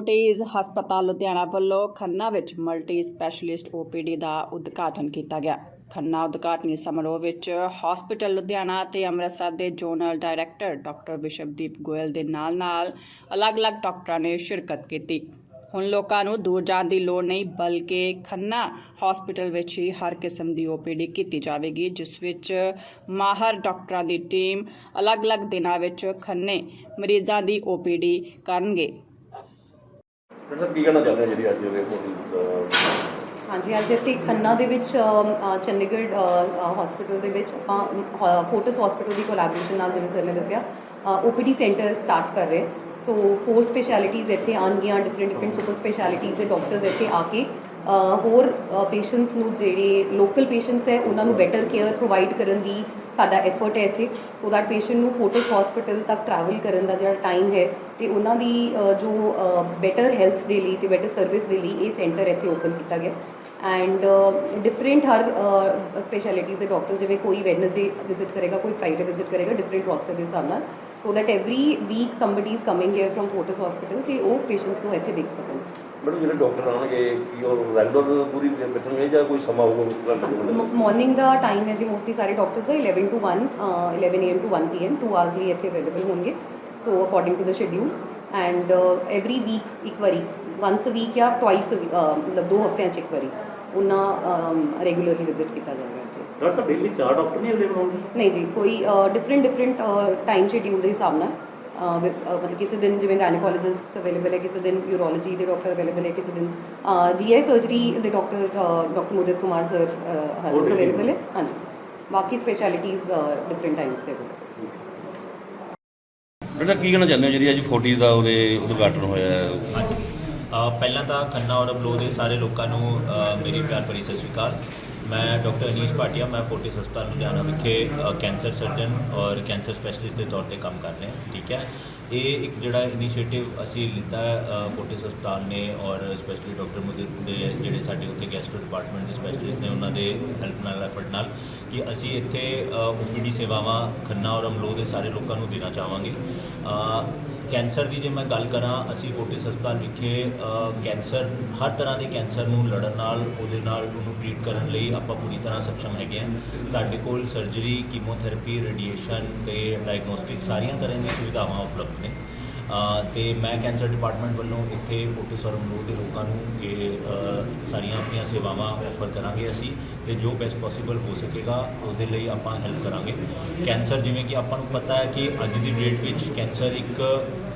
Fortis ਹਸਪਤਾਲ ਲੁਧਿਆਣਾ ਵੱਲੋਂ ਖੰਨਾ ਵਿੱਚ ਮਲਟੀ ਸਪੈਸ਼ਲਿਸਟ ਓਪੀਡੀ ਦਾ ਉਦਘਾਟਨ ਕੀਤਾ ਗਿਆ। ਖੰਨਾ ਉਦਘਾਟਨੀ ਸਮਾਰੋਹ ਵਿੱਚ ਹਸਪੀਟਲ ਲੁਧਿਆਣਾ ਤੇ ਅੰਮ੍ਰਿਤਸਰ ਦੇ zonal director doctor Vishwadeep Goel ਦੇ ਨਾਲ-ਨਾਲ ਅਲੱਗ-ਅਲੱਗ ਡਾਕਟਰਾਂ ਨੇ ਸ਼ਿਰਕਤ ਕੀਤੀ। ਹੁਣ ਲੋਕਾਂ ਨੂੰ ਦੂਰ ਜਾਣ ਦੀ ਲੋੜ ਨਹੀਂ, ਬਲਕਿ ਖੰਨਾ ਹਸਪੀਟਲ ਵਿੱਚ ਹੀ ਹਰ ਕਿਸਮ ਦੀ ਓਪੀਡੀ ਕੀਤੀ ਜਾਵੇਗੀ, ਜਿਸ ਵਿੱਚ ਮਾਹਰ ਡਾਕਟਰਾਂ ਦੀ ਟੀਮ ਅਲੱਗ-ਅਲੱਗ ਦਿਨਾਂ ਵਿੱਚ ਖੰਨੇ ਮਰੀਜ਼ਾਂ ਦੀ ਓਪੀਡੀ ਕਰਨਗੇ। ਡਾਕਟਰ ਸਾਹਿਬ, ਕੀ ਕਹਿਣਾ ਚਾਹੁੰਦੇ ਜਿਹੜੀ ਅੱਜ ਦੇ ਹਾਂਜੀ, ਅੱਜ ਇੱਥੇ ਖੰਨਾ ਦੇ ਵਿੱਚ ਚੰਡੀਗੜ੍ਹ ਹਸਪੀਟਲ ਦੇ ਵਿੱਚ ਆਪਾਂ ਫੋਰਟਿਸ ਹਸਪੀਟਲ ਦੀ ਕੋਲੈਬੋਰੇਸ਼ਨ ਨਾਲ ਜਿਵੇਂ ਸਰ ਨੇ ਦੱਸਿਆ ਓਪੀਡੀ ਸੈਂਟਰ ਸਟਾਰਟ ਕਰ ਰਹੇ। ਸੋ ਫੋਰ ਸਪੈਸ਼ਲਿਟੀਜ਼ ਇੱਥੇ ਆਉਣਗੀਆਂ ਡਿਫਰੈਂਟ ਡਿਫਰੈਂਟ ਸੁਪਰ ਸਪੈਸ਼ਲਿਟੀਜ਼ ਦੇ ਡਾਕਟਰਸ ਇੱਥੇ ਆ ਕੇ ਹੋਰ ਪੇਸ਼ੈਂਟਸ ਨੂੰ ਜਿਹੜੇ ਲੋਕਲ ਪੇਸ਼ੈਂਟਸ ਹੈ, ਉਹਨਾਂ ਨੂੰ ਬੈਟਰ ਕੇਅਰ ਪ੍ਰੋਵਾਈਡ ਕਰਨ ਦੀ ਸਾਡਾ ਐਫਰਟ ਹੈ ਇੱਥੇ ਸੋ ਦੈਟ ਪੇਸ਼ੈਂਟ ਨੂੰ ਫੋਰਟਿਸ ਹਸਪੀਟਲ ਤੱਕ ਟਰੈਵਲ ਕਰਨ ਦਾ ਜਿਹੜਾ ਟਾਈਮ ਹੈ ਤੇ ਉਹਨਾਂ ਦੀ ਜੋ ਬੈਟਰ ਹੈਲਥ ਦੇ ਲਈ ਤੇ ਬੈਟਰ ਸਰਵਿਸ ਦੇ ਲਈ ਇਹ ਸੈਂਟਰ ਇੱਥੇ ਓਪਨ ਕੀਤਾ ਗਿਆ। ਐਂਡ ਡਿਫਰੈਂਟ ਹਰ ਸਪੈਸ਼ਲਿਟੀਜ਼ ਦੇ ਡਾਕਟਰ ਜਿਵੇਂ ਕੋਈ ਵੈਡਨਸਡੇ ਵਿਜ਼ਿਟ ਕਰੇਗਾ, ਕੋਈ ਫਰਾਈਡੇ ਵਿਜ਼ਿਟ ਕਰੇਗਾ ਡਿਫਰੈਂਟ ਰੋਸਟਰ ਦੇ ਹਿਸਾਬ ਨਾਲ। So that every week somebody is coming here from Fortis hospital ਤੇ ਉਹ ਪੇਸ਼ੈਂਟਸ ਨੂੰ ਇੱਥੇ ਦੇਖ ਸਕਣ। ਮੈਡਮ ਜਿਹੜੇ ਡਾਕਟਰ ਆਉਣਗੇ ਕੀ ਉਹ ਰੈਗੂਲਰ ਪੂਰੀ ਬੈਠਣਗੇ ਜਾਂ ਕੋਈ ਸਮਾਂ ਹੋਊਗਾ ਮਾਰਨਿੰਗ ਦਾ ਟਾਈਮ ਹੈ ਜੀ ਮੋਸਟਲੀ ਸਾਰੇ ਡਾਕਟਰਸ ਦਾ 11 to 1 uh, 11 AM to 1 PM 2 hours ਲਈ ਇੱਥੇ ਅਵੇਲੇਬਲ ਹੋਣਗੇ। So according to the schedule and every week ਇੱਕ ਵਾਰੀ ਵਾਂਸ ਅ ਵੀਕ ਜਾਂ ਟਵਾਈਸ ਮਤਲਬ ਦੋ ਹਫ਼ਤਿਆਂ 'ਚ ਇੱਕ ਵਾਰੀ ਉਹਨਾਂ ਰੈਗੂਲਰਲੀ ਵਿਜ਼ਿਟ ਕੀਤਾ ਇੱਥੇ ਡਾਕਟਰ ਸਾਹਿਬ ਡੇਲੀ ਚਾਰ ਡਾਕਟਰ ਨਹੀਂ ਅਵੇਲੇਬਲ ਹੋਣਗੇ ਨਹੀਂ ਜੀ ਕੋਈ ਡਿਫਰੈਂਟ ਡਿਫਰੈਂਟ ਟਾਈਮ ਸ਼ਡਿਊਲ ਦੇ ਹਿਸਾਬ ਨਾਲ ਮਤਲਬ ਕਿਸੇ ਦਿਨ ਜਿਵੇਂ ਗਾਇਨੋਕੋਲੋਜਿਸਟ ਅਵੇਲੇਬਲ ਹੈ ਕਿਸੇ ਦਿਨ ਯੂਰੋਲੋਜੀ ਦੇ ਡਾਕਟਰ ਅਵੇਲੇਬਲ ਹੈ ਕਿਸੇ ਦਿਨ ਜੀਆਈ ਸਰਜਰੀ ਦੇ doctor doctor Mudit Kumar sir ਹਰ ਅਵੇਲੇਬਲ ਹੈ। ਹਾਂਜੀ। ਬਾਕੀ ਸਪੈਸ਼ਲਿਟੀਜ਼ ਡਿਫਰੈਂਟ ਟਾਈਮਸ ਹੈ। ਡਾਕਟਰ ਕੀ ਕਹਿਣਾ ਚਾਹੁੰਦੇ ਹੋ? ਜਿਹੜੀ ਅੱਜ 40 ਦਾ ਉਹਦੇ ਉਦਘਾਟਨ ਹੋਇਆ ਹੈ। ਪਹਿਲਾਂ ਤਾਂ ਖੰਨਾ ਔਰ ਅਬਲੋ ਦੇ ਸਾਰੇ ਲੋਕਾਂ ਨੂੰ ਮੇਰੀ ਪਿਆਰ ਭਰੀ ਸਤਿ ਸ਼੍ਰੀ ਅਕਾਲ। ਮੈਂ ਡਾਕਟਰ ਅਨੀਸ਼ ਪਾਟਿਆ, ਮੈਂ ਫੋਰਟਿਸ ਹਸਪਤਾਲ ਲੁਧਿਆਣਾ ਵਿਖੇ ਕੈਂਸਰ ਸਰਜਨ ਔਰ ਕੈਂਸਰ ਸਪੈਸ਼ਲਿਸਟ ਦੇ ਤੌਰ ਤੇ ਕੰਮ ਕਰ ਰਹੇ ਹਾਂ। ਠੀਕ ਹੈ? ਇਹ ਇੱਕ ਜਿਹੜਾ ਇਨੀਸ਼ੀਏਟਿਵ ਅਸੀਂ ਲਿੱਤਾ ਫੋਰਟਿਸ ਹਸਪਤਾਲ ਨੇ ਔਰ ਸਪੈਸ਼ਲੀ ਡਾਕਟਰ ਮੁਦਿਤ ਦੇ ਜਿਹੜੇ ਸਾਡੇ ਉੱਥੇ ਗੈਸਟਰੋ ਡਿਪਾਰਟਮੈਂਟ ਦੇ ਸਪੈਸ਼ਲਿਸਟ ਨੇ, ਉਹਨਾਂ ਦੇ ਹੈਲਪ ਨਾਲ, ਐਫਰਟ ਨਾਲ। ਕਿ ਅਸੀਂ ਇੱਥੇ ਓਪੀਡੀ ਸੇਵਾਵਾਂ ਖੰਨਾ ਔਰ ਅਮਲੋ ਦੇ ਸਾਰੇ ਲੋਕਾਂ ਨੂੰ ਦੇਣਾ ਚਾਹਾਂਗੇ। ਕੈਂਸਰ ਦੀ ਜੇ ਮੈਂ ਗੱਲ ਕਰਾਂ, ਅਸੀਂ ਫੋਰਟਿਸ ਹਸਪਤਾਲ ਵਿਖੇ ਕੈਂਸਰ, ਹਰ ਤਰ੍ਹਾਂ ਦੇ ਕੈਂਸਰ ਨੂੰ ਲੜਨ ਨਾਲ, ਉਹਦੇ ਨਾਲ ਉਹਨੂੰ ਟ੍ਰੀਟ ਕਰਨ ਲਈ ਆਪਾਂ ਪੂਰੀ ਤਰ੍ਹਾਂ ਸક્ષਮ ਹੈਗੇ ਹਾਂ। ਸਾਡੇ ਕੋਲ ਸਰਜਰੀ ਕੀਮੋਥੈਰੇਪੀ ਰੇਡੀਏਸ਼ਨ ਤੇ ਡਾਇਗਨੋਸਟਿਕ ਸਾਰੀਆਂ ਤਰ੍ਹਾਂ ਦੀਆਂ ਸੁਵਿਧਾਵਾਂ ਉਪਲਬਧ ਨੇ। ਤੇ ਮੈਂ ਕੈਂਸਰ ਡਿਪਾਰਟਮੈਂਟ ਵੱਲੋਂ ਇੱਥੇ ਫੋਰਟਿਸ ਔਰ ਦੇ ਲੋਕਾਂ ਨੂੰ ਇਹ ਸਾਰੀਆਂ ਆਪਣੀਆਂ ਸੇਵਾਵਾਂ ਆਫਰ ਕਰਾਂਗੇ ਅਸੀਂ ਤੇ ਜੋ ਬੈਸਟ ਪੋਸੀਬਲ ਹੋ ਸਕੇਗਾ, ਉਹਦੇ ਲਈ ਆਪਾਂ ਹੈਲਪ ਕਰਾਂਗੇ। ਕੈਂਸਰ ਜਿਵੇਂ ਕਿ ਆਪਾਂ ਨੂੰ ਪਤਾ ਹੈ ਕਿ ਅੱਜ ਦੀ ਡੇਟ ਵਿੱਚ ਕੈਂਸਰ ਇੱਕ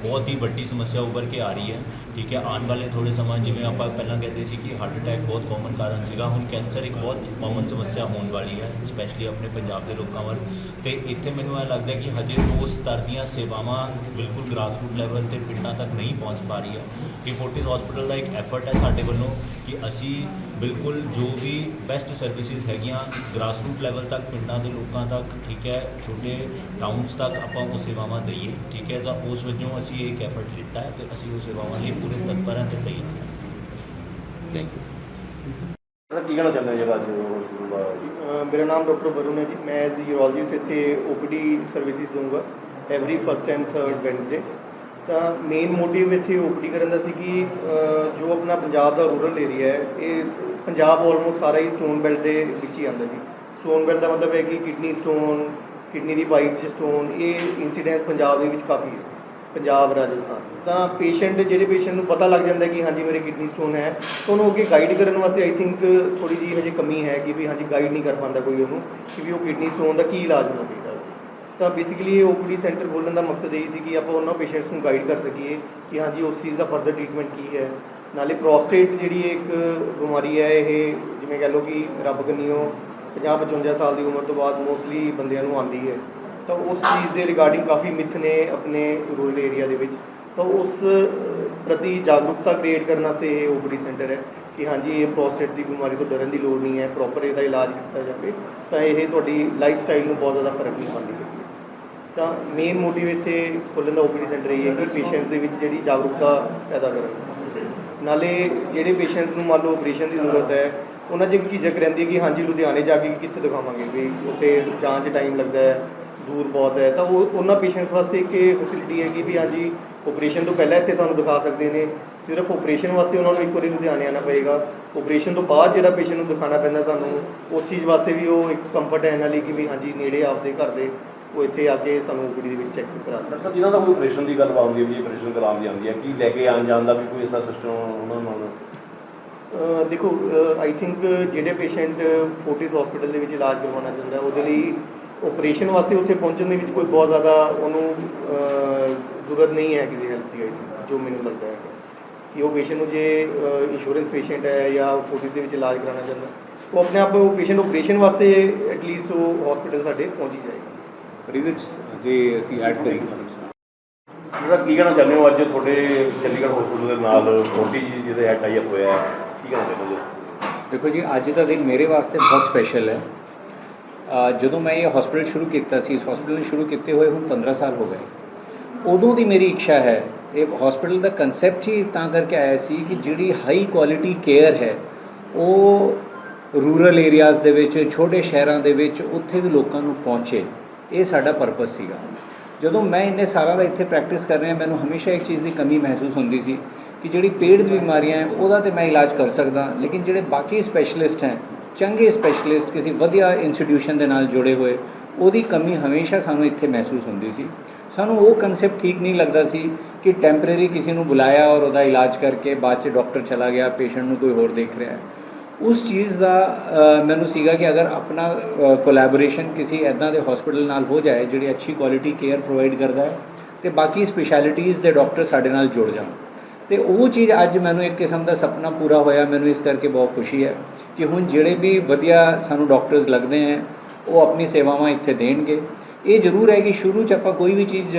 ਬਹੁਤ ਹੀ ਵੱਡੀ ਸਮੱਸਿਆ ਉੱਭਰ ਕੇ ਆ ਰਹੀ ਹੈ। ਠੀਕ ਹੈ, ਆਉਣ ਵਾਲੇ ਥੋੜੇ ਸਮਾਂ ਜਿਵੇਂ ਆਪਾਂ ਪਹਿਲਾਂ ਕਹਿੰਦੇ ਸੀ ਕਿ ਹਾਰਟ ਅਟੈਕ ਬਹੁਤ ਕਾਮਨ ਕਾਰਨ ਸੀਗਾ। ਹੁਣ ਕੈਂਸਰ ਇੱਕ ਬਹੁਤ ਕਾਮਨ ਸਮੱਸਿਆ ਹੋਣ ਵਾਲੀ ਹੈ ਸਪੈਸ਼ਲੀ ਆਪਣੇ ਪੰਜਾਬ ਦੇ ਲੋਕਾਂ ਵੱਲ। ਤੇ ਇੱਥੇ ਮੈਨੂੰ ਇਹ ਲੱਗਦਾ ਕਿ ਹਜੇ ਉਸ ਸਤਰ ਦੀਆਂ ਸੇਵਾਵਾਂ ਬਿਲਕੁਲ ਗ੍ਰਾਸਰੂਟ ਲੈਵਲ ਤੇ ਪਿੰਡਾਂ ਤੱਕ ਨਹੀਂ ਪਹੁੰਚ ਪਾ ਰਹੀ ਹੈ। ਕਿ ਫੋਰਟਿਸ ਹਸਪੀਟਲ ਦਾ ਇੱਕ ਐਫਰਟ ਹੈ ਸਾਡੇ ਵੱਲੋਂ ਕਿ ਅਸੀਂ ਬਿਲਕੁਲ ਜੋ ਵੀ ਬੈਸਟ ਸਰਵਿਸਿਜ਼ ਹੈਗੀਆਂ ਗ੍ਰਾਸਰੂਟ ਲੈਵਲ ਤੱਕ ਪਿੰਡਾਂ ਦੇ ਲੋਕਾਂ ਤੱਕ ਠੀਕ ਹੈ ਛੋਟੇ ਟਾਊਨਸ ਤੱਕ ਆਪਾਂ ਉਹ ਸੇਵਾਵਾਂ ਦਈਏ ਠੀਕ ਹੈ ਤਾਂ ਉਸ ਵਜੋਂ ਅਸੀਂ ਇੱਕ ਐਫਰਟ ਲਿੱਤਾ ਹੈ ਤੇ ਅਸੀਂ ਉਹ ਸੇਵਾਵਾਂ ਲਈ ਪੂਰੇ ਤਤਪਰ ਹਾਂ ਤੇ ਤਈਰ ਹਾਂ ਥੈਂਕ ਯੂ ਕੀ ਕਹਿਣਾ ਚਾਹੁੰਦੇ ਜਿਹੜਾ ਅੱਜ ਮੇਰਾ ਨਾਮ ਡਾਕਟਰ ਵਰੁਣ ਹੈ ਜੀ। ਮੈਂ ਐਜ਼ ਯੂਰੋਲੋਜਿਸਟ ਇੱਥੇ ਓਪੀਡੀ ਸਰਵਿਸਿਜ਼ ਦਊਂਗਾ every first and third Wednesday ਤਾਂ ਮੇਨ ਮੋਟਿਵ ਇੱਥੇ ਓਪੀਡੀ ਕਰਨ ਦਾ ਸੀ ਕਿ ਜੋ ਆਪਣਾ ਪੰਜਾਬ ਦਾ ਰੂਰਲ ਏਰੀਆ ਹੈ, ਇਹ ਪੰਜਾਬ ਆਲਮੋਸਟ ਸਾਰਾ ਹੀ ਸਟੋਨ ਬੈਲਟ ਦੇ ਵਿੱਚ ਹੀ ਆਉਂਦਾ ਜੀ। ਸਟੋਨ ਬੈਲਟ ਦਾ ਮਤਲਬ ਹੈ ਕਿ ਕਿਡਨੀ ਸਟੋਨ ਕਿਡਨੀ ਦੀ ਵਾਈਟ 'ਚ ਸਟੋਨ ਇਹ ਇਨਸੀਡੈਂਸ ਪੰਜਾਬ ਦੇ ਵਿੱਚ ਕਾਫੀ ਹੈ, ਪੰਜਾਬ ਰਾਜਸਥਾਨ ਤਾਂ ਪੇਸ਼ੈਂਟ ਜਿਹੜੇ ਪੇਸ਼ੈਂਟ ਨੂੰ ਪਤਾ ਲੱਗ ਜਾਂਦਾ ਕਿ ਹਾਂਜੀ, ਮੇਰੇ ਕਿਡਨੀ ਸਟੋਨ ਹੈ, ਤਾਂ ਉਹਨੂੰ ਅੱਗੇ ਗਾਈਡ ਕਰਨ ਵਾਸਤੇ ਆਈ ਥਿੰਕ ਥੋੜੀ ਜੀ ਹਜੇ ਕਮੀ ਹੈ ਕਿ ਵੀ ਹਾਂਜੀ ਗਾਈਡ ਨਹੀਂ ਕਰ ਪਾਉਂਦਾ ਕੋਈ ਉਹਨੂੰ, ਕਿ ਵੀ ਉਹ ਕਿਡਨੀ ਸਟੋਨ ਦਾ ਕੀ ਇਲਾਜ ਹੋਣਾ ਚਾਹੀਦਾ। ਤਾਂ ਬੇਸਿਕਲੀ ਇਹ ਓਪੀਡੀ ਸੈਂਟਰ ਖੋਲ੍ਹਣ ਦਾ ਮਕਸਦ ਇਹ ਸੀ ਕਿ ਆਪਾਂ ਉਹਨਾਂ ਪੇਸ਼ੈਂਟਸ ਨੂੰ ਗਾਈਡ ਕਰ ਸਕੀਏ ਕਿ ਹਾਂਜੀ ਉਸ ਚੀਜ਼ ਦਾ ਫਰਦਰ ਟ੍ਰੀਟਮੈਂਟ ਕੀ ਹੈ। ਨਾਲੇ ਪ੍ਰੋਸਟੇਟ ਜਿਹੜੀ ਇੱਕ ਬਿਮਾਰੀ ਹੈ, ਇਹ ਜਿਵੇਂ ਕਹ ਲਓ ਕਿ ਰੱਬ ਕੰਨੀਓ 50 55 ਸਾਲ ਦੀ ਉਮਰ ਤੋਂ ਬਾਅਦ ਮੋਸਟਲੀ ਬੰਦਿਆਂ ਨੂੰ ਆਉਂਦੀ ਹੈ। ਤਾਂ ਉਸ ਚੀਜ਼ ਦੇ ਰਿਗਾਰਡਿੰਗ ਕਾਫੀ ਮਿਥ ਨੇ ਆਪਣੇ ਰੂਰਲ ਏਰੀਆ ਦੇ ਵਿੱਚ। ਤਾਂ ਉਸ ਪ੍ਰਤੀ ਜਾਗਰੂਕਤਾ ਕ੍ਰੀਏਟ ਕਰਨ ਵਾਸਤੇ ਇਹ ਓਪੀਡੀ ਸੈਂਟਰ ਹੈ ਕਿ ਹਾਂਜੀ ਇਹ ਪ੍ਰੋਸਟੇਟ ਦੀ ਬਿਮਾਰੀ ਤੋਂ ਡਰਨ ਦੀ ਲੋੜ ਨਹੀਂ ਹੈ ਪ੍ਰੋਪਰ ਇਹਦਾ ਇਲਾਜ ਕੀਤਾ ਜਾਵੇ, ਤਾਂ ਇਹ ਤੁਹਾਡੀ ਲਾਈਫ ਸਟਾਈਲ ਨੂੰ ਬਹੁਤ ਜ਼ਿਆਦਾ ਫ਼ਰਕ ਨਹੀਂ ਪਾਉਂਦੀ। ਹੈ ਤਾਂ ਮੇਨ ਮੋਟਿਵ ਇੱਥੇ ਖੋਲ੍ਹਣ ਦਾ ਓਪੀਡੀ ਸੈਂਟਰ ਇਹ ਹੈ ਕਿ ਪੇਸ਼ੈਂਟਸ ਦੇ ਵਿੱਚ ਜਿਹੜੀ ਜਾਗਰੂਕਤਾ ਪੈਦਾ ਕਰਨ। ਨਾਲੇ ਜਿਹੜੇ ਪੇਸ਼ੈਂਟ ਨੂੰ ਮੰਨ ਲਓ ਆਪਰੇਸ਼ਨ ਦੀ ਜ਼ਰੂਰਤ ਹੈ, ਉਹਨਾਂ 'ਚ ਇੱਕ ਝਿਜਕ ਰਹਿੰਦੀ ਹੈ ਕਿ ਹਾਂਜੀ ਲੁਧਿਆਣੇ ਜਾ ਕੇ ਕਿੱਥੇ ਦਿਖਾਵਾਂਗੇ ਵੀ ਉੱਥੇ ਜਾਣ 'ਚ ਟਾਈਮ ਲੱਗਦਾ ਹੈ, ਦੂਰ ਬਹੁਤ ਹੈ। ਤਾਂ ਉਹ ਉਹਨਾਂ ਪੇਸ਼ੈਂਟਸ ਵਾਸਤੇ ਇੱਕ ਇਹ ਫੈਸਿਲਿਟੀ ਹੈ ਕਿ ਵੀ ਹਾਂਜੀ ਆਪਰੇਸ਼ਨ ਤੋਂ ਪਹਿਲਾਂ ਇੱਥੇ ਸਾਨੂੰ ਦਿਖਾ ਸਕਦੇ ਨੇ। ਸਿਰਫ ਆਪਰੇਸ਼ਨ ਵਾਸਤੇ ਉਹਨਾਂ ਨੂੰ ਇੱਕ ਵਾਰੀ ਲੁਧਿਆਣੇ ਆਉਣਾ ਪਏਗਾ। ਆਪਰੇਸ਼ਨ ਤੋਂ ਬਾਅਦ ਜਿਹੜਾ ਪੇਸ਼ੈਂਟ ਨੂੰ ਦਿਖਾਣਾ ਪੈਂਦਾ ਸਾਨੂੰ, ਉਸ ਚੀਜ਼ ਵਾਸਤੇ ਵੀ ਉਹ ਇੱਕ ਕੰਫਰਟ ਹੈ ਇਹਨਾਂ ਲਈ ਕਿ ਵੀ ਹਾਂਜੀ ਨੇੜੇ ਆਪਦੇ ਘਰ ਦੇ ਉਹ ਇੱਥੇ ਆ ਕੇ ਸਾਨੂੰ ਓਪੀਡੀ ਦੇ ਵਿੱਚ ਚੈੱਕ ਕਰਾ ਸਕਦੇ। ਡਾਕਟਰ ਸਾਹਿਬ ਜਿਨ੍ਹਾਂ ਦਾ ਕੋਈ ਆਪਰੇਸ਼ਨ ਦੀ ਗੱਲ ਆਉਂਦੀ ਹੈ ਵੀ ਆਪਰੇਸ਼ਨ ਕਰਾਉਣ ਦੀ ਆਉਂਦੀ ਹੈ ਕੀ ਲੈ ਕੇ ਆਉਣ ਜਾਣ ਦਾ ਵੀ ਕੋਈ ਐਸਾ ਸਿਸਟਮ ਉਹਨਾਂ ਨੂੰ ਅਹ ਦੇਖੋ ਆਈ ਥਿੰਕ ਜਿਹੜੇ ਪੇਸ਼ੈਂਟ ਫੋਰਟਿਸ ਹਸਪੀਟਲ ਦੇ ਵਿੱਚ ਇਲਾਜ ਕਰਵਾਉਣਾ ਚਾਹੁੰਦਾ ਹੈ, ਉਹਦੇ ਲਈ ਆਪਰੇਸ਼ਨ ਵਾਸਤੇ ਉੱਥੇ ਪਹੁੰਚਣ ਦੇ ਵਿੱਚ ਕੋਈ ਬਹੁਤ ਜ਼ਿਆਦਾ ਉਹਨੂੰ ਅਹ, ਜ਼ਰੂਰਤ ਨਹੀਂ ਹੈ ਕਿਸੇ ਹੈਲਥ ਦੀ guide ਦੀ, ਜੋ ਮੈਨੂੰ ਲੱਗਦਾ ਹੈ। ਕਿ ਉਹ ਪੇਸ਼ੈਂਟ ਨੂੰ ਜੇ ਇੰਸ਼ੋਰੈਂਸ ਪੇਸ਼ੈਂਟ ਹੈ ਜਾਂ ਫੋਰਟਿਸ ਦੇ ਵਿੱਚ ਇਲਾਜ ਕਰਾਉਣਾ ਚਾਹੁੰਦਾ ਉਹ ਆਪਣੇ ਆਪ ਉਹ ਪੇਸ਼ੈਂਟ ਆਪਰੇਸ਼ਨ ਵਾਸਤੇ ਐਟਲੀਸਟ ਉਹ ਹਸਪੀਟਲ ਸਾਡੇ ਪਹੁੰਚ ਹੀ ਜਾਏਗਾ। ਪਰ ਇਹਦੇ 'ਚ ਜੇ ਅਸੀਂ ਐਡ ਕਰੀਏ। ਜਿਹੜਾ ਕੀ ਕਹਿਣਾ ਚਾਹੁੰਦੇ ਹੋ ਅੱਜ ਤੁਹਾਡੇ ਚੰਡੀਗੜ੍ਹ ਹਸਪੀਟਲ ਦੇ ਨਾਲ ਛੋਟੀ ਜੀ ਜਿਹਦੇ ਟਾਈ ਅਪ ਹੋਇਆ ਹੈ ਕੀ ਕਹਿਣਾ ਚਾਹੁੰਦੇ ਹੋ ਦੇਖੋ ਜੀ ਅੱਜ ਦਾ ਦਿਨ ਮੇਰੇ ਵਾਸਤੇ ਬਹੁਤ ਸਪੈਸ਼ਲ ਹੈ। ਜਦੋਂ ਮੈਂ ਇਹ ਹਸਪੀਟਲ ਸ਼ੁਰੂ ਕੀਤਾ ਸੀ ਇਸ ਹਸਪੀਟਲ ਨੂੰ ਸ਼ੁਰੂ ਕੀਤੇ ਹੋਏ ਹੁਣ 15 ਸਾਲ ਹੋ ਗਏ। ਉਦੋਂ ਦੀ ਮੇਰੀ ਇੱਛਾ ਹੈ ਇਹ ਹਸਪੀਟਲ ਦਾ ਕਨਸੈਪਟ ਹੀ ਤਾਂ ਕਰਕੇ ਆਇਆ ਸੀ ਕਿ ਜਿਹੜੀ ਹਾਈ ਕੁਆਲਿਟੀ ਕੇਅਰ ਹੈ ਉਹ ਰੂਰਲ ਏਰੀਆਜ਼ ਦੇ ਵਿੱਚ ਛੋਟੇ ਸ਼ਹਿਰਾਂ ਦੇ ਵਿੱਚ ਉੱਥੇ ਵੀ ਲੋਕਾਂ ਨੂੰ ਪਹੁੰਚੇ। ਇਹ ਸਾਡਾ ਪਰਪਸ ਸੀਗਾ। ਜਦੋਂ ਮੈਂ ਇੰਨੇ ਸਾਲਾਂ ਦਾ ਇੱਥੇ ਪ੍ਰੈਕਟਿਸ ਕਰ ਰਿਹਾ, ਮੈਨੂੰ ਹਮੇਸ਼ਾ ਇੱਕ ਚੀਜ਼ ਦੀ ਕਮੀ ਮਹਿਸੂਸ ਹੁੰਦੀ ਸੀ ਕਿ ਜਿਹੜੀ ਪੇੜ ਦੀ ਬਿਮਾਰੀਆਂ ਹੈ, ਉਹਦਾ ਤੇ ਮੈਂ ਇਲਾਜ ਕਰ ਸਕਦਾ, ਲੇਕਿਨ ਜਿਹੜੇ ਬਾਕੀ ਸਪੈਸ਼ਲਿਸਟ ਹੈ, ਚੰਗੇ ਸਪੈਸ਼ਲਿਸਟ ਕਿਸੇ ਵਧੀਆ ਇੰਸਟੀਟਿਊਸ਼ਨ ਦੇ ਨਾਲ ਜੁੜੇ ਹੋਏ, ਉਹਦੀ ਕਮੀ ਹਮੇਸ਼ਾ ਸਾਨੂੰ ਇੱਥੇ ਮਹਿਸੂਸ ਹੁੰਦੀ ਸੀ। ਸਾਨੂੰ ਉਹ ਕਨਸੈਪਟ ਠੀਕ ਨਹੀਂ ਲੱਗਦਾ ਸੀ ਕਿ ਟੈਂਪਰੇਰੀ ਕਿਸੇ ਨੂੰ ਬੁਲਾਇਆ ਔਰ ਉਹਦਾ ਇਲਾਜ ਕਰਕੇ ਬਾਅਦ 'ਚ ਡਾਕਟਰ ਚਲਾ ਗਿਆ ਪੇਸ਼ੈਂਟ ਨੂੰ ਕੋਈ ਹੋਰ ਦੇਖ ਰਿਹਾ। ਹੈ ਉਸ ਚੀਜ਼ ਦਾ ਮੈਨੂੰ ਸੀਗਾ ਕਿ ਅਗਰ ਆਪਣਾ ਕੋਲੈਬੋਰੇਸ਼ਨ ਕਿਸੇ ਐਦਾਂ ਦੇ ਹਸਪੀਟਲ ਨਾਲ ਹੋ ਜਾਏ ਜਿਹੜੀ ਅੱਛੀ ਕੁਆਲਿਟੀ ਕੇਅਰ ਪ੍ਰੋਵਾਈਡ ਕਰਦਾ ਹੈ ਤੇ ਬਾਕੀ ਸਪੈਸ਼ਲਿਟੀਜ਼ ਦੇ ਡਾਕਟਰ ਸਾਡੇ ਨਾਲ ਜੁੜ ਜਾਣ। ਤੇ ਉਹ ਚੀਜ਼ ਅੱਜ ਮੈਨੂੰ ਇੱਕ ਕਿਸਮ ਦਾ ਸੁਪਨਾ ਪੂਰਾ ਹੋਇਆ, ਮੈਨੂੰ ਇਸ ਕਰਕੇ ਬਹੁਤ ਖੁਸ਼ੀ ਹੈ ਕਿ ਹੁਣ ਜਿਹੜੇ ਵੀ ਵਧੀਆ ਸਾਨੂੰ ਡਾਕਟਰਸ ਲੱਗਦੇ ਹੈ, ਉਹ ਆਪਣੀ ਸੇਵਾਵਾਂ ਇੱਥੇ ਦੇਣਗੇ। ਇਹ ਜ਼ਰੂਰ ਹੈ ਕਿ ਸ਼ੁਰੂ 'ਚ ਆਪਾਂ ਕੋਈ ਵੀ ਚੀਜ਼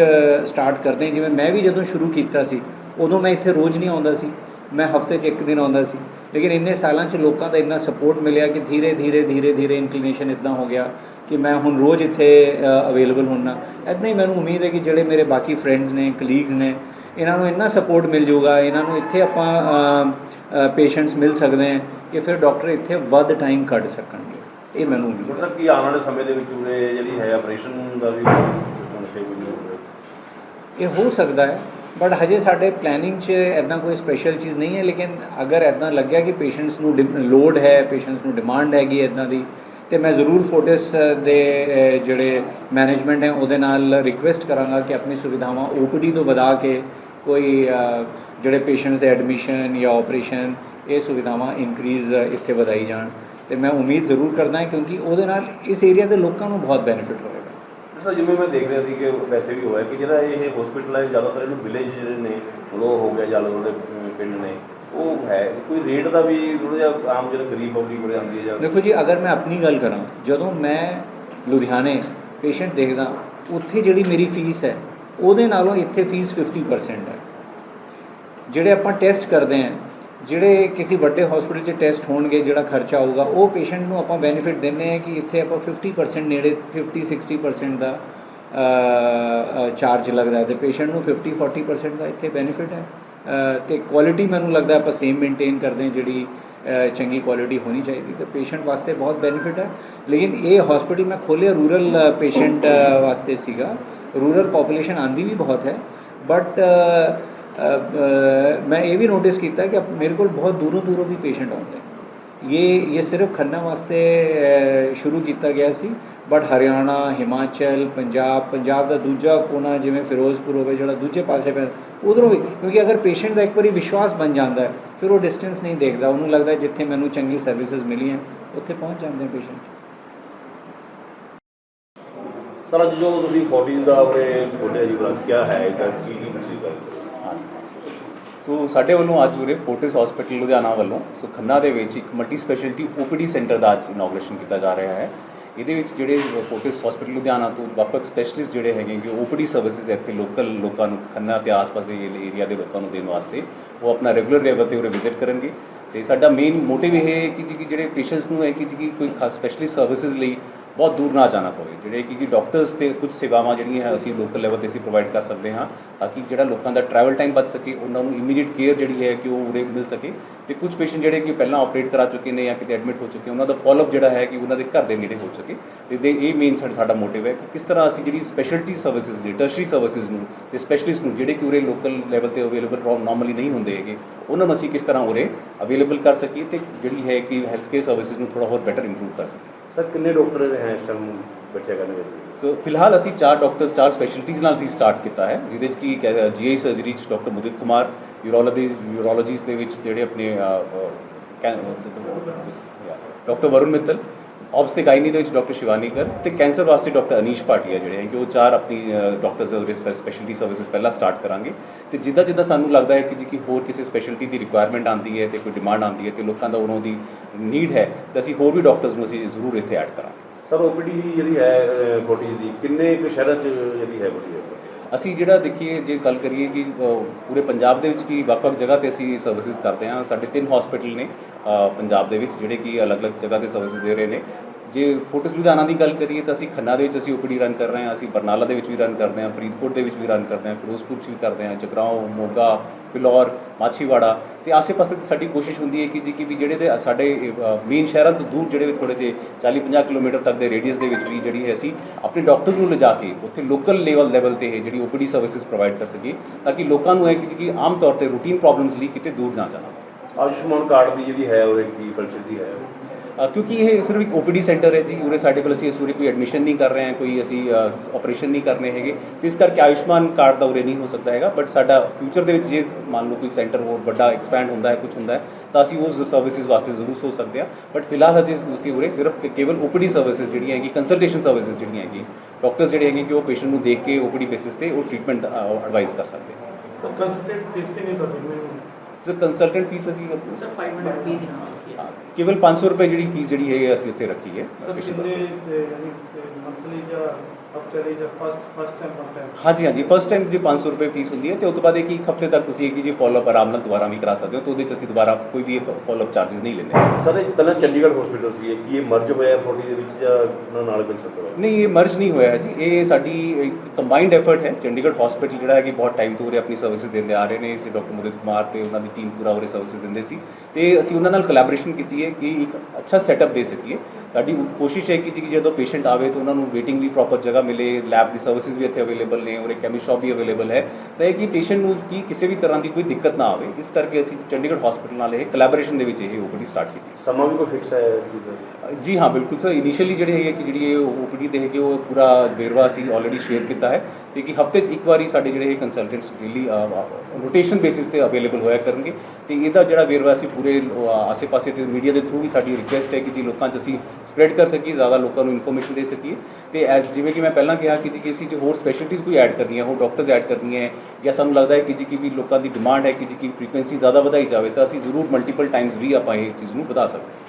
ਸਟਾਰਟ ਕਰਦੇ ਜਿਵੇਂ ਮੈਂ ਵੀ ਜਦੋਂ ਸ਼ੁਰੂ ਕੀਤਾ ਸੀ, ਉਦੋਂ ਮੈਂ ਇੱਥੇ ਰੋਜ਼ ਨਹੀਂ ਆਉਂਦਾ ਸੀ। ਮੈਂ ਹਫ਼ਤੇ 'ਚ ਇੱਕ ਦਿਨ ਆਉਂਦਾ ਸੀ। ਲੇਕਿਨ ਇੰਨੇ ਸਾਲਾਂ 'ਚ ਲੋਕਾਂ ਦਾ ਇੰਨਾ ਸਪੋਰਟ ਮਿਲਿਆ ਕਿ ਧੀਰੇ ਧੀਰੇ ਧੀਰੇ ਧੀਰੇ ਇਨਕਲੀਨੇਸ਼ਨ ਇਦਾਂ ਹੋ ਗਿਆ ਕਿ ਮੈਂ ਹੁਣ ਰੋਜ਼ ਇੱਥੇ ਅਵੇਲੇਬਲ ਹੁੰਨਾ। ਇਦਾਂ ਹੀ ਮੈਨੂੰ ਉਮੀਦ ਹੈ ਕਿ ਜਿਹੜੇ ਮੇਰੇ ਬਾਕੀ ਫਰੈਂਡਸ ਨੇ ਕਲੀਗਸ ਨੇ ਇਹਨਾਂ ਨੂੰ ਇੰਨਾ ਸਪੋਰਟ ਮਿਲ ਜਾਊਗਾ ਇਹਨਾਂ ਨੂੰ ਇੱਥੇ ਆਪਾਂ ਪੇਸ਼ੈਂਟਸ ਮਿਲ ਸਕਦੇ ਹਾਂ ਕਿ ਫਿਰ ਡਾਕਟਰ ਇੱਥੇ ਵੱਧ ਟਾਈਮ ਕੱਢ ਸਕਣਗੇ। ਇਹ ਮੈਨੂੰ ਉਮੀਦ ਸਾਹਿਬ ਕੀ ਆਉਣ ਵਾਲੇ ਸਮੇਂ ਦੇ ਵਿੱਚ ਉਰੇ ਜਿਹੜੀ ਹੈ ਆਪਰੇਸ਼ਨ ਦਾ ਵੀ ਇਹ ਹੋ ਸਕਦਾ ਹੈ। ਬਟ ਹਜੇ ਸਾਡੇ ਪਲੈਨਿੰਗ 'ਚ ਐਦਾਂ ਕੋਈ ਸਪੈਸ਼ਲ ਚੀਜ਼ ਨਹੀਂ ਹੈ, ਲੇਕਿਨ ਅਗਰ ਐਦਾਂ ਲੱਗਿਆ ਕਿ ਪੇਸ਼ੈਂਟਸ ਨੂੰ ਲੋਡ ਹੈ ਪੇਸ਼ੈਂਟਸ ਨੂੰ ਡਿਮਾਂਡ ਹੈਗੀ ਐਦਾਂ ਦੀ, ਤੇ ਮੈਂ ਜ਼ਰੂਰ ਫੋਟਿਸ ਦੇ ਜਿਹੜੇ ਮੈਨੇਜਮੈਂਟ ਹੈ, ਉਹਦੇ ਨਾਲ ਰਿਕੁਐਸਟ ਕਰਾਂਗਾ ਕਿ ਆਪਣੀ ਸੁਵਿਧਾਵਾਂ ਓਪੀਡੀ ਤੋਂ ਵਧਾ ਕੇ ਕੋਈ ਜਿਹੜੇ ਪੇਸ਼ੈਂਟਸ ਦੇ ਐਡਮਿਸ਼ਨ ਜਾਂ ਆਪਰੇਸ਼ਨ ਇਹ ਸੁਵਿਧਾਵਾਂ ਇਨਕਰੀਜ਼ ਇੱਥੇ ਵਧਾਈ ਜਾਣ। ਤੇ ਮੈਂ ਉਮੀਦ ਜ਼ਰੂਰ ਕਰਦਾ ਹਾਂ, ਕਿਉਂਕਿ ਉਹਦੇ ਨਾਲ ਇਸ ਏਰੀਆ ਦੇ ਲੋਕਾਂ ਨੂੰ ਬਹੁਤ ਬੈਨੀਫਿਟ ਹੋਵੇਗਾ ਸਰ ਜਿਵੇਂ ਮੈਂ ਦੇਖ ਰਿਹਾ ਸੀ ਕਿ ਵੈਸੇ ਵੀ ਹੋਇਆ ਕਿ ਜਿਹੜਾ ਇਹ ਹਸਪੀਟਲ ਹੈ ਜ਼ਿਆਦਾਤਰ ਇਹਨੂੰ ਵਿਲੇਜ ਜਿਹੜੇ ਨੇ ਉਹ ਹੋ ਗਿਆ ਜਾਂ ਉਹਦੇ ਅਮ, ਪਿੰਡ ਨੇ ਉਹ ਹੈ। ਕੋਈ ਰੇਟ ਦਾ ਵੀ ਥੋੜਾ ਜਿਹਾ ਆਮ ਜਿਹੜਾ ਗਰੀਬ ਪਬਲਿਕ ਕੋਲੇ ਆਉਂਦੀ ਹੈ ਜਾਂ ਦੇਖੋ ਜੀ ਅਗਰ ਮੈਂ ਆਪਣੀ ਗੱਲ ਕਰਾਂ ਜਦੋਂ ਮੈਂ ਲੁਧਿਆਣੇ ਪੇਸ਼ੈਂਟ ਦੇਖਦਾ ਉੱਥੇ ਜਿਹੜੀ ਮੇਰੀ ਫੀਸ ਹੈ ਉਹਦੇ ਨਾਲੋਂ ਇੱਥੇ ਫੀਸ 50% ਹੈ। ਜਿਹੜੇ ਆਪਾਂ ਟੈਸਟ ਕਰਦੇ ਹਾਂ ਜਿਹੜੇ ਕਿਸੇ ਵੱਡੇ ਹਸਪੀਟਲ 'ਚ ਟੈਸਟ ਹੋਣਗੇ ਜਿਹੜਾ ਖਰਚਾ ਆਊਗਾ ਉਹ ਪੇਸ਼ੈਂਟ ਨੂੰ ਆਪਾਂ ਬੈਨੀਫਿਟ ਦਿੰਦੇ ਹਾਂ ਕਿ ਇੱਥੇ ਆਪਾਂ 50% ਨੇੜੇ 50 60% ਦਾ ਚਾਰਜ ਲੱਗਦਾ ਹੈ ਤੇ ਪੇਸ਼ੈਂਟ ਨੂੰ 50 40% ਦਾ ਇੱਥੇ ਬੈਨੀਫਿਟ ਹੈ। ਅ, ਤੇ ਕੁਆਲਿਟੀ ਮੈਨੂੰ ਲੱਗਦਾ ਆਪਾਂ ਸੇਮ ਮੇਨਟੇਨ ਕਰਦੇ ਜਿਹੜੀ ਚੰਗੀ ਕੁਆਲਿਟੀ ਹੋਣੀ ਚਾਹੀਦੀ ਤੇ ਪੇਸ਼ੈਂਟ ਵਾਸਤੇ ਬਹੁਤ ਬੈਨੀਫਿਟ ਹੈ। ਲੇਕਿਨ ਇਹ ਹਸਪੀਟਲ ਮੈਂ ਖੋਲ੍ਹਿਆ ਰੂਰਲ ਪੇਸ਼ੈਂਟ ਵਾਸਤੇ ਸੀਗਾ। ਰੂਰਲ ਪੋਪੂਲੇਸ਼ਨ ਆਂਦੀ ਵੀ ਬਹੁਤ ਹੈ ਬਟ ਮੈਂ ਇਹ ਵੀ ਨੋਟਿਸ ਕੀਤਾ ਕਿ ਮੇਰੇ ਕੋਲ ਬਹੁਤ ਦੂਰੋਂ ਦੂਰੋਂ ਵੀ ਪੇਸ਼ੈਂਟ ਆਉਂਦੇ ਇਹ ਇਹ ਸਿਰਫ ਖੰਨਾ ਵਾਸਤੇ ਸ਼ੁਰੂ ਕੀਤਾ ਗਿਆ ਸੀ ਬਟ ਹਰਿਆਣਾ, ਹਿਮਾਚਲ, ਪੰਜਾਬ ਪੰਜਾਬ ਦਾ ਦੂਜਾ ਕੋਨਾ ਜਿਵੇਂ ਫਿਰੋਜ਼ਪੁਰ ਹੋਵੇ, ਜਿਹੜਾ ਦੂਜੇ ਪਾਸੇ ਪੈ, ਉਧਰੋਂ ਵੀ, ਕਿਉਂਕਿ ਅਗਰ ਪੇਸ਼ੈਂਟ ਦਾ ਇੱਕ ਵਾਰੀ ਵਿਸ਼ਵਾਸ ਬਣ ਜਾਂਦਾ ਹੈ, ਫਿਰ ਉਹ ਡਿਸਟੈਂਸ ਨਹੀਂ ਦੇਖਦਾ। ਉਹਨੂੰ ਲੱਗਦਾ ਜਿੱਥੇ ਮੈਨੂੰ ਚੰਗੀ ਸਰਵਿਸਿਜ਼ ਮਿਲੀਆਂ, ਉੱਥੇ ਪਹੁੰਚ ਜਾਂਦੇ ਪੇਸ਼ੈਂਟ ਸਰ, ਅੱਜ ਜੋ ਤੁਸੀਂ 40 ਦਾ ਆਪਣੇ ਖੋਲਿਆ ਜੀ ਬ੍ਰਾਂਚ ਕਿਆ ਹੈ ਇਹਦਾ ਕੀ ਤੁਸੀਂ ਕਰਦੇ ਸੋ ਸਾਡੇ ਵੱਲੋਂ ਅੱਜ ਉਰੇ ਫੋਰਟਿਸ ਹਸਪੀਟਲ ਲੁਧਿਆਣਾ ਵੱਲੋਂ, ਸੋ ਖੰਨਾ ਦੇ ਵਿੱਚ ਇੱਕ ਮਲਟੀ ਸਪੈਸ਼ਲਿਟੀ ਓਪੀਡੀ ਸੈਂਟਰ ਦਾ ਅੱਜ ਇਨੋਗਰੇਸ਼ਨ ਕੀਤਾ ਜਾ ਰਿਹਾ ਹੈ। ਇਹਦੇ ਵਿੱਚ ਜਿਹੜੇ ਫੋਰਟਿਸ ਹਸਪੀਟਲ ਲੁਧਿਆਣਾ ਤੋਂ ਵੱਖ-ਵੱਖ ਸਪੈਸ਼ਲਿਸਟ ਜਿਹੜੇ ਹੈਗੇ ਕਿ ਓਪੀਡੀ ਸਰਵਿਸਿਜ਼ ਇੱਥੇ ਲੋਕਲ ਲੋਕਾਂ ਨੂੰ, ਖੰਨਾ ਤੇ ਆਸ-ਪਾਸ ਦੇ ਏਰੀਆ ਦੇ ਲੋਕਾਂ ਨੂੰ ਦੇਣ ਵਾਸਤੇ, ਉਹ ਆਪਣਾ ਰੈਗੂਲਰ ਲੈਵਲ ਤੇ ਉਰੇ ਵਿਜ਼ਿਟ ਕਰਨਗੇ। ਤੇ ਸਾਡਾ ਮੇਨ ਮੋਟਿਵ ਇਹ ਹੈ ਕਿ ਜੀ ਜਿਹੜੇ ਪੇਸ਼ੈਂਟਸ ਨੂੰ ਹੈ ਕਿ ਜੀ ਕਿ ਕੋਈ ਖਾਸ ਸਪੈਸ਼ਲਿਸਟ ਸਰਵਿਸਿਜ਼ ਲਈ ਬਹੁਤ ਦੂਰ ਨਾ ਜਾਣਾ ਪਵੇ। ਜਿਹੜੇ ਕਿ ਕਿ ਡਾਕਟਰਸ ਤੇ ਕੁਝ ਸੇਵਾਵਾਂ ਜਿਹੜੀਆਂ ਅਸੀਂ ਲੋਕਲ ਲੈਵਲ ਤੇ ਅਸੀਂ ਪ੍ਰੋਵਾਈਡ ਕਰ ਸਕਦੇ ਹਾਂ ਤਾਂ ਕਿ ਜਿਹੜਾ ਲੋਕਾਂ ਦਾ ਟਰੈਵਲ ਟਾਈਮ ਬਚ ਸਕੇ, ਉਹਨਾਂ ਨੂੰ ਇਮੀਡੀਏਟ ਕੇਅਰ ਜਿਹੜੀ ਹੈ ਕਿ ਉਹ ਉਰੇ ਮਿਲ ਸਕੇ। ਤੇ ਕੁਝ ਪੇਸ਼ੈਂਟ ਜਿਹੜੇ ਕਿ ਪਹਿਲਾਂ ਆਪਰੇਟ ਕਰਾ ਚੁੱਕੇ ਨੇ ਜਾਂ ਕਿਤੇ ਐਡਮਿਟ ਹੋ ਚੁੱਕੇ, ਉਹਨਾਂ ਦਾ ਫਾਲੋਅਪ ਜਿਹੜਾ ਹੈ ਕਿ ਉਹਨਾਂ ਦੇ ਘਰ ਦੇ ਨੇੜੇ ਹੋ ਸਕੇ। ਤੇ ਇਹ ਮੇਨ ਸਾਡਾ ਮੋਟਿਵ ਹੈ ਕਿ ਕਿਸ ਤਰ੍ਹਾਂ ਅਸੀਂ ਜਿਹੜੀ ਸਪੈਸ਼ਲਟੀ ਸਰਵਿਸਿਜ਼ ਨੇ ਟਰਸ਼ਰੀ ਸਰਵਿਸਿਜ਼ ਨੂੰ ਤੇ ਸਪੈਸ਼ਲਿਸਟ ਨੂੰ ਜਿਹੜੇ ਕਿ ਉਰੇ ਲੋਕਲ ਲੈਵਲ ਤੇ ਅਵੇਲੇਬਲ ਨਾਰਮਲੀ ਨਹੀਂ ਹੁੰਦੇ ਹੈਗੇ, ਉਹਨਾਂ ਨੂੰ ਅਸੀਂ ਕਿਸ ਤਰ੍ਹਾਂ ਉਰੇ ਅਵੇਲੇਬਲ ਕਰ ਸਕੀਏ ਤੇ ਜਿਹੜੀ ਹੈ ਕਿ ਹੈਲਥ ਕੇਅਰ ਸਰਵਿਸਿਜ਼ ਨੂੰ ਥੋੜਾ ਹੋਰ ਬੈਟਰ ਇੰਪਰੂਵ ਕਰ ਸਕੀਏ। ਸਰ ਕਿੰਨੇ ਡਾਕਟਰ ਹੈ ਇਸ ਟਾਈਮ ਬੱਚਿਆਂ ਕਰਨ ਵਿੱਚ ਸੋ ਫਿਲਹਾਲ ਅਸੀਂ ਚਾਰ ਡਾਕਟਰਸ ਚਾਰ ਸਪੈਸ਼ਲਟੀਜ਼ ਨਾਲ ਅਸੀਂ ਸਟਾਰਟ ਕੀਤਾ ਹੈ ਜਿਹਦੇ ਵਿੱਚ ਕੀ ਜੀਆਈ ਸਰਜਰੀ ਚ doctor Mudit Kumar urology urologist ਦੇ ਵਿੱਚ ਜਿਹੜੇ ਆਪਣੇ ਡਾਕਟਰ ਵਰੁਣ ਮਿੱਤਲ ਆਬਸ ਤੇ ਗਾਇਨੀ ਦੇ ਵਿੱਚ ਡਾਕਟਰ ਸ਼ਿਵਾਨੀ ਕਰ ਤੇ ਕੈਂਸਰ ਵਾਸਤੇ ਡਾਕਟਰ ਅਨੀਸ਼ ਭਾਟੀਆ ਜਿਹੜੇ ਹੈ ਕਿ ਉਹ ਚਾਰ ਆਪਣੀ ਡਾਕਟਰ ਸਰਵਿਸ ਸਪੈਸ਼ਲਟੀ ਸਰਵਿਸਿਜ਼ ਪਹਿਲਾਂ ਸਟਾਰਟ ਕਰਾਂਗੇ। ਤੇ ਜਿੱਦਾਂ ਜਿੱਦਾਂ ਸਾਨੂੰ ਲੱਗਦਾ ਹੈ ਕਿ ਜੀ ਕਿ ਹੋਰ ਕਿਸੇ ਸਪੈਸ਼ਲਟੀ ਦੀ ਰਿਕੁਆਇਰਮੈਂਟ ਆਉਂਦੀ ਹੈ ਤੇ ਕੋਈ ਡਿਮਾਂਡ ਆਉਂਦੀ ਹੈ ਤੇ ਲੋਕਾਂ ਦਾ ਉਹਨਾਂ ਦੀ ਨੀਡ ਹੈ, ਤਾਂ ਅਸੀਂ ਹੋਰ ਵੀ ਡਾਕਟਰਸ ਨੂੰ ਅਸੀਂ ਜ਼ਰੂਰ ਇੱਥੇ ਐਡ ਕਰਾਂਗੇ। ਸਰ ਓਪੀਡੀ ਜਿਹੜੀ ਹੈ ਫੋਰਟੀ ਦੀ ਕਿੰਨੇ ਕੁ ਸ਼ਹਿਰਾਂ 'ਚ ਜਿਹੜੀ ਹੈ ਬੜੀ ਅਸੀਂ ਜਿਹੜਾ ਦੇਖੀਏ, ਜੇ ਗੱਲ ਕਰੀਏ ਕਿ ਪੂਰੇ ਪੰਜਾਬ ਦੇ ਵਿੱਚ ਕੀ ਵੱਖ-ਵੱਖ ਜਗ੍ਹਾ ਤੇ ਅਸੀਂ ਸਰਵਿਸਿਜ਼ ਕਰਦੇ ਹਾਂ, ਸਾਡੇ ਤਿੰਨ ਹਸਪੀਟਲ ਨੇ ਪੰਜਾਬ ਦੇ ਵਿੱਚ ਜਿਹੜੇ ਕਿ ਅਲੱਗ-ਅਲੱਗ ਜਗ੍ਹਾ ਤੇ ਸਰਵਿਸਿਜ਼ ਦੇ ਰਹੇ ਨੇ। ਜੇ ਫੋਰਟਿਸ ਲੁਧਿਆਣਾ ਦੀ ਗੱਲ ਕਰੀਏ ਤਾਂ ਅਸੀਂ ਖੰਨਾ ਦੇ ਵਿੱਚ ਅਸੀਂ ਓਪੀਡੀ ਰਨ ਕਰ ਰਹੇ ਹਾਂ, ਅਸੀਂ ਬਰਨਾਲਾ ਦੇ ਵਿੱਚ ਵੀ ਰਨ ਕਰਦੇ ਹਾਂ, ਫਰੀਦਕੋਟ ਦੇ ਵਿੱਚ ਵੀ ਰਨ ਕਰਦੇ ਹਾਂ, ਫਿਰੋਜ਼ਪੁਰ 'ਚ ਵੀ ਕਰਦੇ ਹਾਂ ਜਗਰਾਓਂ ਮੋਗਾ ਫਿਲੌਰ, ਮਾਛੀਵਾੜਾ ਤੇ ਆਸੇ-ਪਾਸੇ ਤੇ ਸਾਡੀ ਕੋਸ਼ਿਸ਼ ਹੁੰਦੀ ਹੈ ਕਿ ਜੀ ਕਿ ਵੀ ਜਿਹੜੇ ਦੇ ਸਾਡੇ ਮੇਨ ਸ਼ਹਿਰਾਂ ਤੋਂ ਦੂਰ ਜਿਹੜੇ ਵੀ ਥੋੜੇ ਜਿਹੇ 40-50 ਕਿਲੋਮੀਟਰ ਤੱਕ ਦੇ ਰੇਡੀਅਸ ਦੇ ਵਿੱਚ ਵੀ ਜਿਹੜੀ ਹੈ ਅਸੀਂ ਆਪਣੇ ਡਾਕਟਰਸ ਨੂੰ ਲਿਜਾ ਕੇ ਉੱਥੇ ਲੋਕਲ ਲੈਵਲ ਲੈਵਲ ਤੇ ਇਹ ਜਿਹੜੀ ਓਪੀਡੀ ਸਰਵਿਸਿਜ਼ ਪ੍ਰੋਵਾਈਡ ਕਰ ਸਕੀਏ ਤਾਂ ਕਿ ਲੋਕਾਂ ਨੂੰ ਹੈ ਕਿ ਜੀ ਆਮ ਤੌਰ ਤੇ ਰੂਟੀਨ ਪ੍ਰੋਬਲਮਸ ਲਈ ਕਿਤੇ ਦੂਰ ਨਾ ਜਾਣਾ ਆਯੁਸ਼ਮਾਨ ਕਾਰਡ ਦੀ ਜਿਹੜੀ ਹੈ ਉਹ ਕੀ ਫਲਸਿਟੀ ਹੈ। ਕਿਉਂਕਿ ਇਹ ਸਿਰਫ ਇੱਕ ਓਪੀਡੀ ਸੈਂਟਰ ਹੈ ਜੀ ਉਰੇ ਸਾਡੇ ਕੋਲ ਅਸੀਂ ਇਸ ਉਰੇ ਕੋਈ ਐਡਮਿਸ਼ਨ ਨਹੀਂ ਕਰ ਰਹੇ ਹਾਂ ਕੋਈ ਅਸੀਂ ਆਪਰੇਸ਼ਨ ਨਹੀਂ ਕਰਨੇ ਹੈਗੇ। ਇਸ ਕਰਕੇ ਆਯੁਸ਼ਮਾਨ ਕਾਰਡ ਦਾ ਉਰੇ ਨਹੀਂ ਹੋ ਸਕਦਾ ਹੈਗਾ ਬਟ ਸਾਡਾ ਫਿਊਚਰ ਦੇ ਵਿੱਚ ਜੇ ਮੰਨ ਲਓ ਕੋਈ ਸੈਂਟਰ ਹੋਰ ਵੱਡਾ ਐਕਸਪੈਂਡ ਹੁੰਦਾ ਹੈ ਕੁਝ ਹੁੰਦਾ ਹੈ ਤਾਂ ਅਸੀਂ ਉਸ ਸਰਵਿਸਿਜ਼ ਵਾਸਤੇ ਜ਼ਰੂਰ ਸੋਚ ਸਕਦੇ ਹਾਂ। ਬਟ ਫਿਲਹਾਲ ਅਜੇ ਅਸੀਂ ਉਰੇ ਸਿਰਫ ਕੇਵਲ ਓਪੀਡੀ ਸਰਵਿਸਿਜ਼ ਜਿਹੜੀਆਂ ਹੈਗੀ ਕੰਸਲਟੇਸ਼ਨ ਸਰਵਿਸਿਜ਼ ਜਿਹੜੀਆਂ ਹੈਗੀ ਡਾਕਟਰਸ ਜਿਹੜੇ ਹੈਗੇ ਕਿ ਉਹ ਪੇਸ਼ੈਂਟ ਨੂੰ ਦੇਖ ਕੇ ਓਪੀਡੀ ਬੇਸਿਸ ਤੇ ਉਹ ਟ੍ਰੀਟਮੈਂਟ ਐਡਵਾਈਸ ਕਰ ਸਕਦੇ ਹਾਂ। ਸਰ ਕੰਸਲਟੇਟ ਫੀਸ ਕਿੰਨੀ ਤੁਹਾਡੀ? ਮੈਨੂੰ ਸਰ ਕੰਸਲਟੈਂਟ ਫੀਸ ਅਸੀਂ ਸਰ 500 ਫੀਸ ਕੇਵਲ 500 ਰੁਪਏ ਜਿਹੜੀ ਫੀਸ ਜਿਹੜੀ ਹੈ ਅਸੀਂ ਇੱਥੇ ਰੱਖੀ ਹੈ ਹਾਂਜੀ ਹਾਂਜੀ ਫਸਟ ਟਾਈਮ ਜੀ 500 ਰੁਪਏ ਫੀਸ ਹੁੰਦੀ ਹੈ ਤੇ ਉਸ ਤੋਂ ਬਾਅਦ ਇੱਕ ਇੱਕ ਹਫ਼ਤੇ ਤੱਕ ਤੁਸੀਂ ਇੱਕ ਜੀ ਫਾਲੋਅਪ ਆਰਾਮ ਨਾਲ ਦੁਬਾਰਾ ਵੀ ਕਰਾ ਸਕਦੇ ਹੋ ਤੇ ਉਹਦੇ ਚ ਅਸੀਂ ਦੁਬਾਰਾ ਕੋਈ ਵੀ ਫਾਲੋਅਪ ਚਾਰजेस ਨਹੀਂ ਲੈਂਦੇ। ਸਰ ਇਹ ਪਹਿਲਾਂ ਚੰਡੀਗੜ੍ਹ ਹਸਪੀਟਲ ਸੀ ਕੀ ਇਹ ਮਰਜ ਹੋਇਆ ਫੋਰਟੀ ਦੇ ਵਿੱਚ ਜਾਂ ਉਹਨਾਂ ਨਾਲ ਕੰਸਲਟ ਹੋਇਆ? ਨਹੀਂ ਇਹ ਮਰਜ ਨਹੀਂ ਹੋਇਆ ਹੈ ਜੀ ਇਹ ਸਾਡੀ ਇੱਕ ਕੰਬਾਈਨਡ ਐਫਰਟ ਹੈ ਚੰਡੀਗੜ੍ਹ ਹਸਪੀਟਲ ਜਿਹੜਾ ਹੈ ਕਿ ਬਹੁਤ ਟਾਈਮ ਤੋਂ ਉਰੇ ਆਪਣੀ ਸਰਵਿਸਿਜ਼ ਦਿੰਦੇ ਆ ਰਹੇ ਨੇ ਇਸੇ ਡਾਕਟਰ ਮੁਦਿਤ ਕੁਮਾਰ ਤੇ ਉਹਨਾਂ ਦੀ ਟੀਮ ਪੂਰਾ ਉਰੇ ਸਰਵਿਸਿਜ਼ ਦਿੰਦੇ ਸੀ। ਤੇ ਅਸੀਂ ਉਹਨਾਂ ਨਾਲ ਕੋਲੈਬੋਰੇਸ਼ਨ ਕੀਤੀ ਹੈ ਕਿ ਇੱਕ ਅੱਛਾ ਸੈਟਅਪ ਦੇ ਸਕੀਏ। ਸਾਡੀ ਕੋਸ਼ਿਸ਼ ਹੈ ਕਿ ਜੀ ਜਦੋਂ ਪੇਸ਼ੈਂਟ ਆਵੇ ਤਾਂ ਉਹਨਾਂ ਨੂੰ ਵੇਟਿੰਗ ਲਈ ਪ੍ਰੋਪਰ ਜਗ੍ਹਾ ਮਿਲੇ ਲੈਬ ਦੀ ਸਰਵਿਸਿਜ਼ ਵੀ ਇੱਥੇ ਅਵੇਲੇਬਲ ਨੇ ਔਰ ਇੱਕ ਕੈਮਿਸਟ ਸ਼ਾਪ ਵੀ ਅਵੇਲੇਬਲ ਹੈ। ਤਾਂ ਇਹ ਕਿ ਪੇਸ਼ੈਂਟ ਨੂੰ ਕੀ ਕਿਸੇ ਵੀ ਤਰ੍ਹਾਂ ਦੀ ਕੋਈ ਦਿੱਕਤ ਨਾ ਆਵੇ ਇਸ ਕਰਕੇ ਅਸੀਂ ਚੰਡੀਗੜ੍ਹ ਹਸਪੀਟਲ ਨਾਲ ਇਹ ਕੋਲੈਬੋਰੇਸ਼ਨ ਦੇ ਵਿੱਚ ਇਹ ਓਪੀਡੀ ਸਟਾਰਟ ਕੀਤੀ। ਸਮਾਂ ਵੀ ਕੋਈ ਫਿਕਸ ਹੈ? ਜੀ ਹਾਂ ਬਿਲਕੁਲ ਸਰ। ਇਨੀਸ਼ੀਅਲੀ ਜਿਹੜੇ ਹੈਗੇ ਕਿ ਜਿਹੜੀ ਇਹ ਓਪੀਡੀ ਦੇ ਹੈਗੇ ਉਹ ਪੂਰਾ ਵੇਰਵਾ ਅਸੀਂ ਆਲਰੇਡੀ ਸ਼ੇਅਰ ਕੀਤਾ ਹੈ। ਤੇ ਕਿ ਹਫ਼ਤੇ 'ਚ ਇੱਕ ਵਾਰੀ ਸਾਡੇ ਜਿਹੜੇ ਇਹ ਕੰਸਲਟੈਂਟਸ ਡੇਲੀ ਰੋਟੇਸ਼ਨ ਬੇਸਿਸ ਤੇ ਅਵੇਲੇਬਲ ਹੋਇਆ ਕਰਨਗੇ। ਤੇ ਇਹਦਾ ਜਿਹੜਾ ਵੇਰਵਾ ਅਸੀਂ ਪੂਰੇ ਆਸੇ-ਪਾਸੇ ਤੇ ਮੀਡੀਆ ਦੇ ਥਰੂ ਵੀ ਸਾਡੀ ਰਿਕੁਐਸਟ ਹੈ ਕਿ ਜੀ ਲੋਕਾਂ 'ਚ ਅਸੀਂ ਸਪਰੈਡ ਕਰ ਸਕੀਏ, ਜ਼ਿਆਦਾ ਲੋਕਾਂ ਨੂੰ ਇਨਫੋਰਮੇਸ਼ਨ ਦੇ ਸਕੀਏ। ਤੇ ਐ- ਜਿਵੇਂ ਕਿ ਮੈਂ ਪਹਿਲਾਂ ਕਿਹਾ ਕਿ ਜੀ ਕਿ ਅਸੀਂ ਜੇ ਹੋਰ ਸਪੈਸ਼ਲਿਟੀਜ਼ ਕੋਈ ਐਡ ਕਰਨੀਆਂ, ਹੋਰ ਡਾਕਟਰਸ ਐਡ ਕਰਨੀਆਂ ਹੈ, ਜਾਂ ਸਾਨੂੰ ਲੱਗਦਾ ਹੈ ਕਿ ਜੀ ਕਿ ਵੀ ਲੋਕਾਂ ਦੀ ਡਿਮਾਂਡ ਹੈ ਕਿ ਜੀ ਕਿ ਫ੍ਰੀਕੁਐਂਸੀ ਜ਼ਿਆਦਾ ਵਧਾਈ ਜਾਵੇ, ਤਾਂ ਅਸੀਂ ਜ਼ਰੂਰ ਮਲਟੀਪਲ ਟਾਈਮਸ ਵੀ ਆਪਾਂ ਇਹ ਚੀਜ਼ ਨੂੰ ਵਧਾ ਸਕਦੇ ਹਾਂ।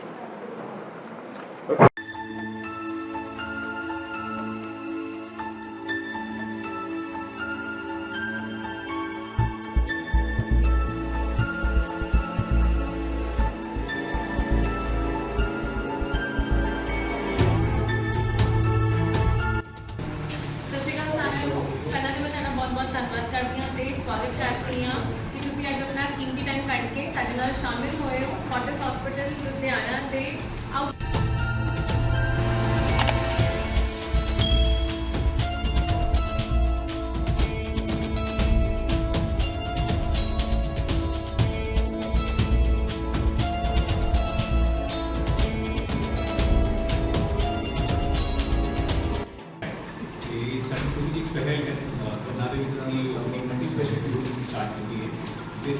ਨੇ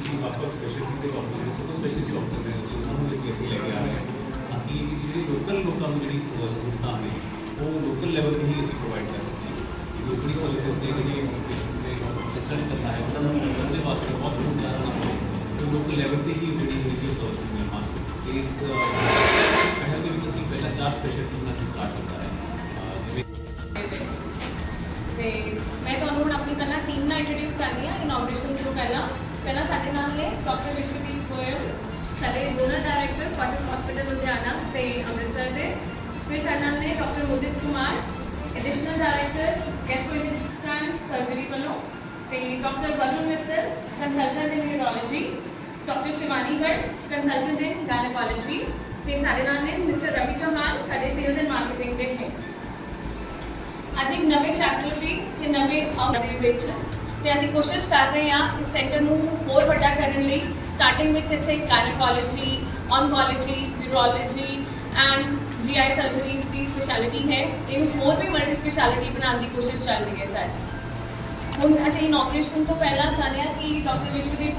ਅਸੀਂ ਉਹਨਾਂ ਨੂੰ ਅਸੀਂ ਇੱਥੇ ਲੈ ਕੇ ਆ ਰਹੇ ਹਾਂ ਤਾਂ ਕਿ ਜਿਹੜੇ ਲੋਕਲ ਲੋਕਾਂ ਨੂੰ ਜਿਹੜੀ ਸ- ਸਹੂਲਤਾਂ ਨੇ ਉਹ ਲੋਕਲ ਲੈਵਲ ਤੇ ਹੀ ਅਸੀਂ ਪ੍ਰੋਵਾਈਡ ਕਰ ਸਕੀਏ ਲੋਕਲੀ ਸਰਵਿਸਿਜ਼ ਨੇ ਜਿਹੜੀ ਪੇਸ਼ੈਂਟ ਦੇ ਕੰਸਲਟ ਕਰਨਾ ਹੈ ਉਹਨਾਂ ਨੂੰ ਉਹਦੇ ਵਾਸਤੇ ਬਹੁਤ ਦੂਰ ਜਾਣਾ ਨਾ ਪਵੇ ਤੇ ਲੋਕਲ ਲੈਵਲ ਤੇ ਹੀ ਜਿਹੜੀ ਜਿਹੜੀ ਸਰਵਿਸਿਜ਼ ਮਿਲਣ ਤੇ ਇਸ ਅਹ, ਪਹਿਲ ਦੇ ਵਿੱਚ ਅਸੀਂ ਪਹਿਲਾਂ ਚਾਰ ਸਪੈਸ਼ਲਿਟੀਜ਼ ਨਾਲ ਸਟਾਰਟ ਕੀਤਾ ਹੈ ਅਹ, ਜਿਵੇਂ ਤੇ ਮੈਂ ਤੁਹਾਨੂੰ ਹੁਣ ਆਪਣੀ ਪਹਿਲਾਂ ਟੀਮ ਨਾਲ ਇੰਟਰੋਡਿਊਸ ਕਰਨੀ ਆ ਇਨੋਗ੍ਰੇਸ਼ਨ ਤੋਂ ਪਹਿਲਾਂ ਪਹਿਲਾਂ ਸਾਡੇ ਨਾਲ ਨੇ ਡਾਕਟਰ ਵਿਸ਼ਵਦੀਪ ਗੋਇਲ, ਸਾਡੇ zonal director Fortis hospital Ludhiana ਤੇ ਅੰਮ੍ਰਿਤਸਰ ਦੇ। ਫਿਰ ਸਾਡੇ ਨਾਲ ਨੇ doctor Mudit Kumar additional director gastrointestinal surgery ਵੱਲੋਂ ਤੇ doctor Varun Mittal consultant in neurology doctor Shivani Garg consultant in ਗਾਇਨੋਕੋਲੋਜੀ ਤੇ ਸਾਡੇ ਨਾਲ ਨੇ ਮਿਸਟਰ ਰਵੀ ਚੌਹਾਨ, ਸਾਡੇ ਸੇਲਸ ਐਂਡ ਮਾਰਕੀਟਿੰਗ ਦੇ ਹੈ ਅੱਜ ਇੱਕ ਨਵੇਂ ਚੈਪਟਰ ਦੀ ਤੇ ਨਵੇਂ ਆਉਣੇ ਵਿੱਚ ਤੇ ਅਸੀਂ ਕੋਸ਼ਿਸ਼ ਕਰ ਰਹੇ ਹਾਂ ਇਸ ਸੈਕਟਰ ਨੂੰ ਹੋਰ ਵੱਡਾ ਕਰਨ ਲਈ ਸਟਾਰਟਿੰਗ ਵਿੱਚ ਇੱਥੇ gynaecology oncology neurology and GI surgery the speciality ਹੈ। ਇਹਨੂੰ ਹੋਰ ਵੀ ਮਲਟੀ ਸਪੈਸ਼ਲਿਟੀ ਬਣਾਉਣ ਦੀ ਕੋਸ਼ਿਸ਼ ਚੱਲ ਰਹੀ ਹੈ ਸਾਡੀ ਹੁਣ ਅਸੀਂ ਇਨੋਗ੍ਰੇਸ਼ਨ ਤੋਂ ਪਹਿਲਾਂ ਚਾਹੁੰਦੇ ਹਾਂ ਕਿ ਡਾਕਟਰ ਵਿਸ਼ਵਦੀਪ